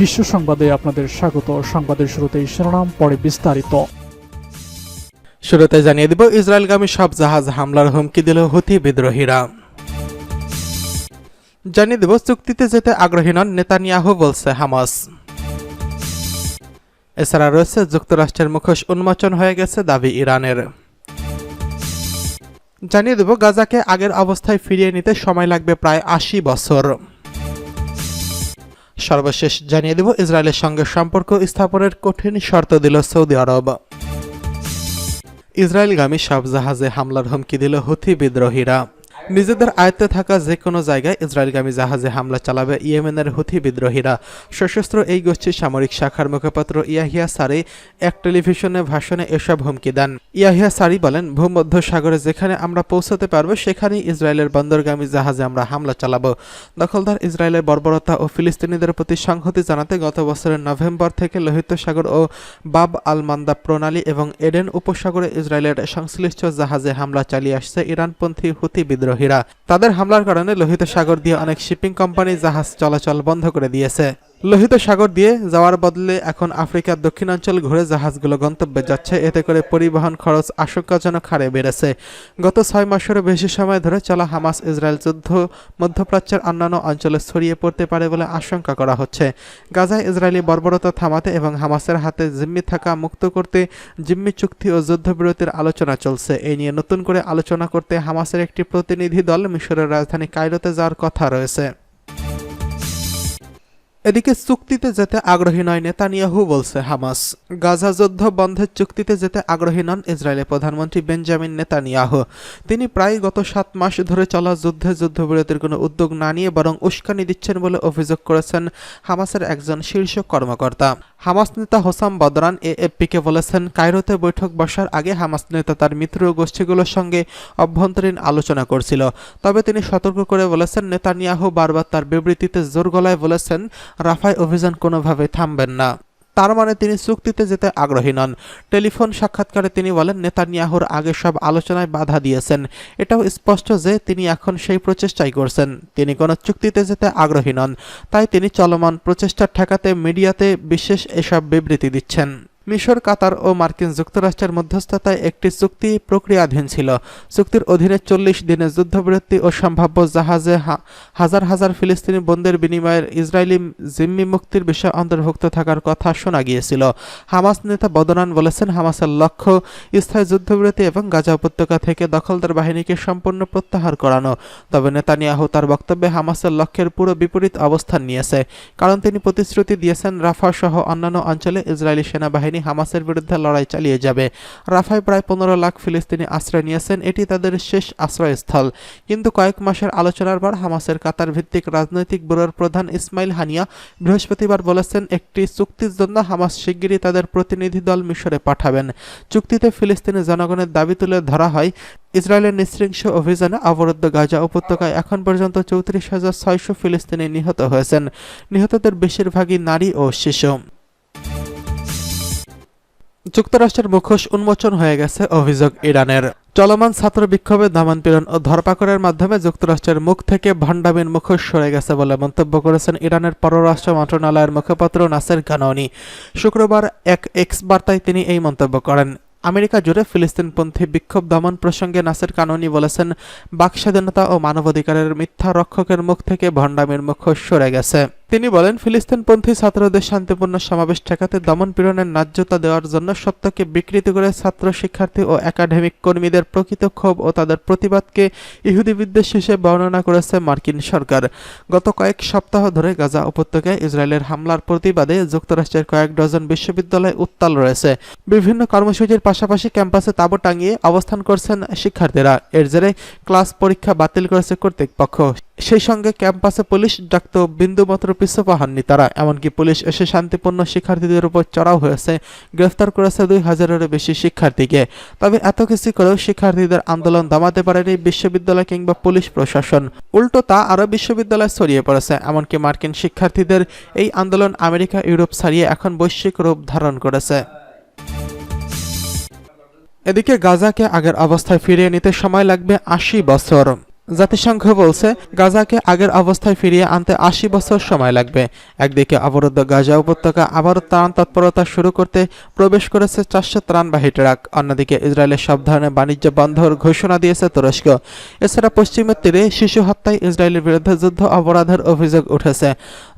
বিশ্ব সংবাদে আপনাদের স্বাগত। সংবাদের শুরুতেই শিরোনাম, পরে বিস্তারিত। শুরুতে জানিয়ে দিব, ইসরায়েলগামী সব জাহাজ হামলার হুমকি দিল হুথি বিদ্রোহীরা। জানিয়ে দিব, চুক্তিতে যেতে আগ্রহী নন নেতানিয়াহু বলছে হামাস। এছাড়া রয়েছে, যুক্তরাষ্ট্রের মুখোশ উন্মোচন হয়ে গেছে দাবি ইরানের। জানিয়ে দেব, গাজাকে আগের অবস্থায় ফিরিয়ে নিতে সময় লাগবে প্রায় আশি বছর। সর্বশেষ জানিয়ে দেব, ইসরায়েলের সঙ্গে সম্পর্ক স্থাপনের কঠিন শর্ত দিল সৌদি আরব। ইসরায়েলগামী সব জাহাজে হামলার হুমকি দিল হুথি বিদ্রোহীরা। নিজেদের আয়ত্তে থাকা যে কোনো জায়গায় ইসরায়েলগামী জাহাজে হামলা চালাবে ইয়েমেনের হুথি বিদ্রোহীরা। সশস্ত্র এই গোষ্ঠীর সামরিক শাখার মুখপাত্র ইয়াহিয়া সারি এক টেলিভিশনে ভাষণে এসব হুমকি দেন। ইয়াহিয়া সারি বলেন, ভূমধ্য সাগরে যেখানে আমরা পৌঁছাতে পারব, সেখানেই ইসরায়েলের বন্দরগামী জাহাজে আমরা হামলা চালাবো। দখলদার ইসরায়েলের বর্বরতা ও ফিলিস্তিনিদের প্রতি সংহতি জানাতে গত বছরের নভেম্বর থেকে লোহিত সাগর ও বাব আল মান্দা প্রণালী এবং এডেন উপসাগরে ইসরায়েলের সংশ্লিষ্ট জাহাজে হামলা চালিয়ে আসছে ইরানপন্থী হুতি বিদ্রোহীরা তাদের হামলার কারণে লোহিত সাগর দিয়ে অনেক শিপিং কোম্পানি জাহাজ চলাচল বন্ধ করে দিয়েছে। লোহিত সাগর দিয়ে যাওয়ার বদলে এখন আফ্রিকার দক্ষিণাঞ্চল ঘুরে জাহাজগুলো গন্তব্যে যাচ্ছে। এতে করে পরিবহন খরচ আশঙ্কাজনক হারে বেড়েছে। গত ছয় মাসেরও বেশি সময় ধরে চলা হামাস ইসরায়েল যুদ্ধ মধ্যপ্রাচ্যের অন্যান্য অঞ্চলে ছড়িয়ে পড়তে পারে বলে আশঙ্কা করা হচ্ছে। গাজায় ইসরায়েলি বর্বরতা থামাতে এবং হামাসের হাতে জিম্মি থাকা মুক্ত করতে জিম্মি চুক্তি ও যুদ্ধবিরতির আলোচনা চলছে। এই নিয়ে নতুন করে আলোচনা করতে হামাসের একটি প্রতিনিধি দল মিশরের রাজধানী কায়রোতে যাওয়ার কথা রয়েছে। এদিকে চুক্তিতে যেতে আগ্রহী নয় নেতানিয়াহু বলছে হামাস। গাজা যুদ্ধ বন্ধের চুক্তিতে যেতে আগ্রহী নন ইসরায়েলের প্রধানমন্ত্রী বেঞ্জামিন নেতানিয়াহু। তিনি প্রায় গত সাত মাস ধরে চলা যুদ্ধে যুদ্ধবিরতির কোনো উদ্যোগ না নিয়ে বরং উস্কানি দিচ্ছেন বলে অভিযোগ করেছেন হামাসের একজন শীর্ষ কর্মকর্তা। হামাস নেতা হোসাম বদরান এএফপিকে বলেছেন, কায়রোতে বৈঠক বসার আগে হামাস নেতা তার মিত্র গোষ্ঠীগুলোর সঙ্গে অভ্যন্তরীণ আলোচনা করছিল। তবে তিনি সতর্ক করে বলেছেন, নেতানিয়াহু বারবার তার বিবৃতিতে জোর গলায় বলেছেন রাফায় অভিযান কোনোভাবে থামবেন না। তার মানে তিনি চুক্তিতে যেতে আগ্রহী নন। টেলিফোন সাক্ষাৎকারে তিনি বলেন, নেতানিয়াহুর আগে সব আলোচনায় বাধা দিয়েছেন। এটাও স্পষ্ট যে তিনি এখন সেই প্রচেষ্টাই করছেন। তিনি কোনো চুক্তিতে যেতে আগ্রহী নন। তাই তিনি চলমান প্রচেষ্টা ঠেকাতে, মিডিয়াতে বিশেষ এসব বিবৃতি দিচ্ছেন। মিশর, কাতার ও মার্কিন যুক্তরাষ্ট্রের মধ্যস্থতায় একটি চুক্তি প্রক্রিয়াধীন ছিল। চুক্তির অধীনে চল্লিশ দিনের যুদ্ধবিরতি ও সম্ভাব্য জাহাজে হাজার হাজার ফিলিস্তিনি বন্দের বিনিময়ের ইসরায়েলি জিম্মি মুক্তির বিষয় অন্তর্ভুক্ত থাকার কথা শোনা গিয়েছিল। হামাস নেতা বদনান বলেছেন, হামাসের লক্ষ্য স্থায়ী যুদ্ধবিরতি এবং গাজা উপত্যকা থেকে দখলদার বাহিনীকে সম্পূর্ণ প্রত্যাহার করানো। তবে নেতানিয়াহু তার বক্তব্যে হামাসের লক্ষ্যের পুরো বিপরীত অবস্থান নিয়েছে, কারণ তিনি প্রতিশ্রুতি দিয়েছেন রাফা সহ অন্যান্য অঞ্চলে ইসরায়েলি সেনাবাহিনী হামাসের বিরুদ্ধে লড়াই চালিয়ে যাবে। রাফায় প্রায় পনেরো লাখ ফিলিস্তিনি আশ্রয় নিয়েছেন, এটি তাদের শেষ আশ্রয়স্থল। কিন্তু কয়েক মাসের আলোচনার পর হামাসের কাতার ভিত্তিক রাজনৈতিক ব্যুরোর প্রধান ইসমাইল হানিয়া বৃহস্পতিবার বলেছেন, একটি চুক্তির জন্য হামাস শিগগিরই তাদের প্রতিনিধি দল মিশরে পাঠাবেন। চুক্তিতে ফিলিস্তিনি জনগণের দাবি তুলে ধরা হয়, ইসরায়েলের নৃশংস অভিযানে অবরুদ্ধ গাজা উপত্যকায় এখন পর্যন্ত চৌত্রিশ হাজার ছয়শো ফিলিস্তিনি নিহত হয়েছেন। নিহতদের বেশিরভাগই নারী ও শিশু। যুক্তরাষ্ট্রের মুখোশ উন্মোচন হয়ে গেছে অভিযোগ ইরানের। চলমান ছাত্র বিক্ষোভে দমনপীড়ন ও ধরপাকড়ের মাধ্যমে যুক্তরাষ্ট্রের মুখ থেকে ভান্ডামিন মুখোশ সরে গেছে বলে মন্তব্য করেছেন ইরানের পররাষ্ট্র মন্ত্রণালয়ের মুখপাত্র নাসের গানৌনি শুক্রবার এক এক্স বার্তায় তিনি এই মন্তব্য করেন। আমেরিকা জুড়ে ফিলিস্তিনপন্থী বিক্ষোভ দমন প্রসঙ্গে নাসের কাননি বলেছেন, বাক স্বাধীনতা ও মানবাধিকারের মিথ্যা রক্ষকের মুখ থেকে ভণ্ডামির মুখ সরে গেছে। তিনি বলেন, ফিলিস্তিনপন্থী ছাত্রদের শান্তিপূর্ণ সমাবেশ ঠেকাতে দমন পীড়নের ন্যায্যতা দেওয়ার জন্য সত্যকে বিকৃতি করে ছাত্র শিক্ষার্থী ও একাডেমিক কর্মীদের প্রকৃত ক্ষোভ ও তাদের প্রতিবাদকে ইহুদি বিদ্বেষ হিসেবে বর্ণনা করেছে মার্কিন সরকার। গত কয়েক সপ্তাহ ধরে গাজা উপত্যকায় ইসরায়েলের হামলার প্রতিবাদে যুক্তরাষ্ট্রের কয়েক ডজন বিশ্ববিদ্যালয় উত্তাল রয়েছে। বিভিন্ন কর্মসূচির পাশাপাশি ক্যাম্পাসে তাঁবু টাঙিয়ে অবস্থান করছেন শিক্ষার্থীরা। এর জেরে ক্লাস পরীক্ষা বাতিল করেছে কর্তৃপক্ষ। সেই সঙ্গে ক্যাম্পাসে পুলিশ ডাকত বিন্দুমাত্র পিছু পাহাননি তারা। এমনকি পুলিশ এসে শান্তিপূর্ণ শিক্ষার্থীদের উপর চড়াও হয়েছে, গ্রেফতার করেছে দুই হাজারেরও বেশি শিক্ষার্থীকে। তবে এত কিছু করেও শিক্ষার্থীদের আন্দোলন দমাতে পারেনি বিশ্ববিদ্যালয় কিংবা পুলিশ প্রশাসন। উল্টো তা আরও বিশ্ববিদ্যালয়ে ছড়িয়ে পড়েছে। এমনকি মার্কিন শিক্ষার্থীদের এই আন্দোলন আমেরিকা, ইউরোপ ছাড়িয়ে এখন বৈশ্বিক রূপ ধারণ করেছে। এদিকে গাজাকে আগের অবস্থায় ফিরিয়ে নিতে সময় লাগবে আশি বছর। জাতিসংঘ বলছে, গাজাকে আগের অবস্থায় ফিরিয়ে আনতে আশি বছর সময় লাগবে। একদিকে অবরুদ্ধ গাজা উপত্যকা আবারও ত্রাণ তৎপরতা শুরু করতে প্রবেশ করেছে চারশো ত্রাণবাহী ট্রাক। অন্যদিকে ইসরায়েলের সব ধরনের বাণিজ্য বন্ধর ঘোষণা দিয়েছে তুরস্ক। এছাড়া পশ্চিমের তীরে শিশু হত্যায় ইসরায়েলের বিরুদ্ধে যুদ্ধ অপরাধের অভিযোগ উঠেছে।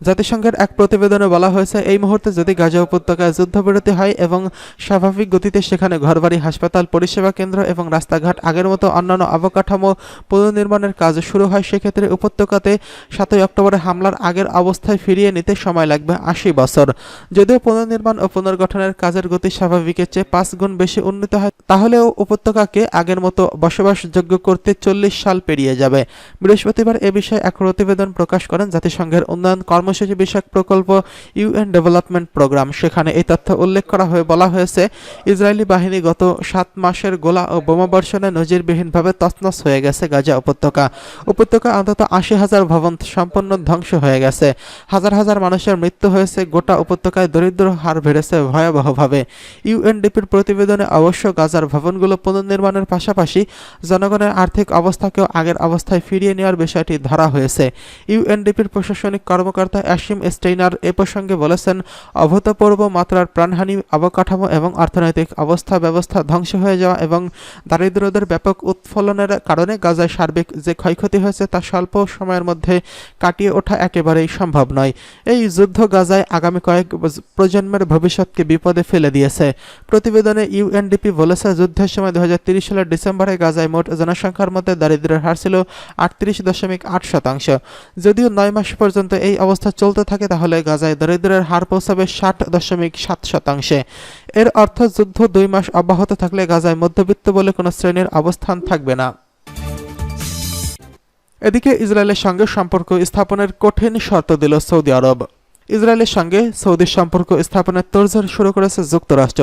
জাতিসংঘের এক প্রতিবেদনে বলা হয়েছে, এই মুহূর্তে যদি গাজা উপত্যকায় যুদ্ধবিরতি হয় এবং স্বাভাবিক গতিতে সেখানে ঘরবাড়ি, হাসপাতাল, পরিষেবা কেন্দ্র এবং রাস্তাঘাট আগের মতো অন্যান্য অবকাঠামো পুনর্নির্মাণের কাজ শুরু হয়, সেক্ষেত্রে উপত্যকাতে সাতই অক্টোবরে হামলার আগের অবস্থায় ফিরিয়ে নিতে সময় লাগবে আশি বছর। যদিও পুনর্নির্মাণ ও পুনর্গঠনের কাজের গতি স্বাভাবিকের চেয়ে পাঁচ গুণ বেশি উন্নীত হয়, তাহলেও উপত্যকাকে আগের মতো বসবাসযোগ্য করতে চল্লিশ সাল পেরিয়ে যাবে। বৃহস্পতিবার এ বিষয়ে এক প্রতিবেদন প্রকাশ করেন জাতিসংঘের উন্নয়ন কর্মসূচি বিষয়ক প্রকল্প ইউএন ডেভেলপমেন্ট প্রোগ্রাম। সেখানে এই তথ্য উল্লেখ করা হয়ে বলা হয়েছে, ইসরায়েলি বাহিনী গত সাত মাসের গোলা ও বোমাবর্ষণে নজিরবিহীনভাবে তছনছ হয়ে গেছে গাজা উপত্যকা। উপত্যকা। উপত্যকা অন্তত আশি হাজার ভবন সম্পূর্ণ ধ্বংস হয়ে গেছে। হাজার হাজার মানুষের মৃত্যু হয়েছে, গোটা উপত্যকায় দরিদ্র হার বেড়েছে ভয়াবহভাবে। ইউএনডিপির প্রতিবেদনে অবশ্য গাজার ভবনগুলো পুনর্নির্মাণের পাশাপাশি জনগণের আর্থিক অবস্থাকেও আগের অবস্থায় ফিরিয়ে নেওয়ার বিষয়টি ধরা হয়েছে। ইউএনডিপির প্রশাসনিক কর্মকর্তা অ্যাশিম স্টেইনার এ প্রসঙ্গে বলেছেন, অভূতপূর্ব মাত্রার প্রাণহানি, অবকাঠামো এবং অর্থনৈতিক অবস্থা ব্যবস্থা ধ্বংস হয়ে যাওয়া এবং দারিদ্রদের ব্যাপক উৎফলনের কারণে গাজায় সার্বিক যে ক্ষয়ক্ষতি হয়েছে তা স্বল্প সময়ের মধ্যে কাটিয়ে ওঠা একেবারেই সম্ভব নয়। এই যুদ্ধ গাজায় আগামী কয়েক প্রজন্মের ভবিষ্যৎকে বিপদে ফেলে দিয়েছে। প্রতিবেদনে ইউএনডিপি বলেছে, যুদ্ধের সময় দু সালের ডিসেম্বরে গাজায় মোট জনসংখ্যার মধ্যে দারিদ্র্যের হার ছিল আটত্রিশ দশমিক আট শতাংশ। যদিও নয় মাস পর্যন্ত এই অবস্থা চলতে থাকে, তাহলে গাজায় দরিদ্রের হার পৌঁছাবে ষাট দশমিক সাত শতাংশে। এর অর্থ যুদ্ধ দুই মাস অব্যাহত থাকলে গাজায় মধ্যবিত্ত বলে কোনো শ্রেণির অবস্থান থাকবে না। এদিকে ইসরায়েলের সঙ্গে সম্পর্ক স্থাপনের কঠিন শর্ত দিল সৌদি আরব। ইসরায়েলের সঙ্গে সৌদির সম্পর্ক স্থাপনের তোড়জোড় শুরু করেছে যুক্তরাষ্ট্র।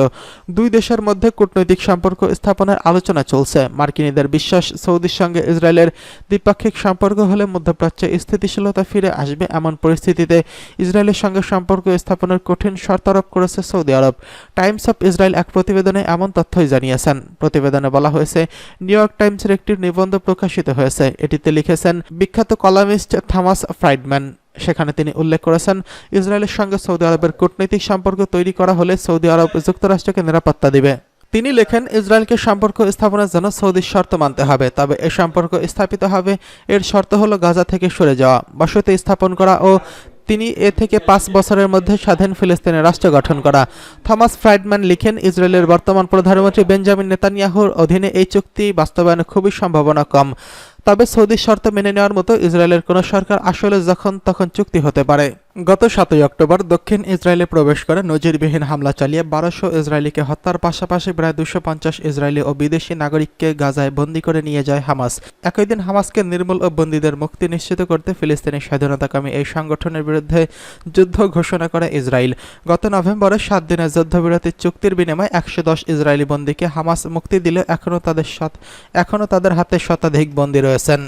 দুই দেশের মধ্যে কূটনৈতিক সম্পর্ক স্থাপনের আলোচনা চলছে। মার্কিনীদের বিশ্বাস, সৌদির সঙ্গে ইসরায়েলের দ্বিপাক্ষিক সম্পর্ক হলে মধ্যপ্রাচ্যে স্থিতিশীলতা ফিরে আসবে এমন পরিস্থিতিতে ইসরায়েলের সঙ্গে সম্পর্ক স্থাপনের কঠিন শর্ত আরোপ করেছে Saudi Arab. Times of Israel এক প্রতিবেদনে এমন তথ্যই জানিয়েছেন। প্রতিবেদনে বলা হয়েছে, নিউ ইয়র্ক টাইমসের একটি নিবন্ধ প্রকাশিত হয়েছে। এটিতে লিখেছেন, বিখ্যাত কলামিস্ট থমাস ফ্রাইডম্যান। সেখানে তিনি উল্লেখ করেছেন, ইসরায়েলের সঙ্গে সৌদি আরবের কূটনৈতিক সম্পর্ক তৈরি করা হলে সৌদি আরব যুক্তরাষ্ট্রকে নিরাপত্তা দিবে। তিনি লেখেন, ইসরায়েলকে সম্পর্ক স্থাপনের জন্য সৌদির শর্ত মানতে হবে, তবে এ সম্পর্ক স্থাপিত হবে, এর শর্ত হলো গাজা থেকে সরে যাওয়া, বসতি স্থাপন করা ও তিনি এ থেকে পাঁচ বছরের মধ্যে স্বাধীন ফিলিস্তিনের রাষ্ট্র গঠন করা। থমাস ফ্রাইডম্যান লিখেন, ইসরায়েলের বর্তমান প্রধানমন্ত্রী বেঞ্জামিন নেতানিয়াহুর অধীনে এই চুক্তি বাস্তবায়নে খুবই সম্ভাবনা কম। তবে সৌদি শর্ত মেনে নেওয়ার মতো ইসরায়েলের কোনো সরকার আসলে যখন তখন চুক্তি হতে পারে। গত সাতই অক্টোবর দক্ষিণ ইসরায়েলে প্রবেশ করে নজিরবিহীন হামলা চালিয়ে বারোশো ইসরায়েলিকে হত্যার পাশাপাশি প্রায় দুশো পঞ্চাশ ইসরায়েলি ও বিদেশি নাগরিককে গাজায় বন্দী করে নিয়ে যায় হামাস। একই দিন হামাসকে নির্মূল ও বন্দীদের মুক্তি নিশ্চিত করতে ফিলিস্তিনি স্বাধীনতাকামী এই সংগঠনের বিরুদ্ধে যুদ্ধ ঘোষণা করে ইসরায়েল। গত নভেম্বরে সাত দিনের যুদ্ধবিরতির চুক্তির বিনিময়ে একশো দশ ইসরায়েলি বন্দীকে হামাস মুক্তি দিলেও এখনও তাদের এখনও তাদের হাতে শতাধিক বন্দী রয়েছেন।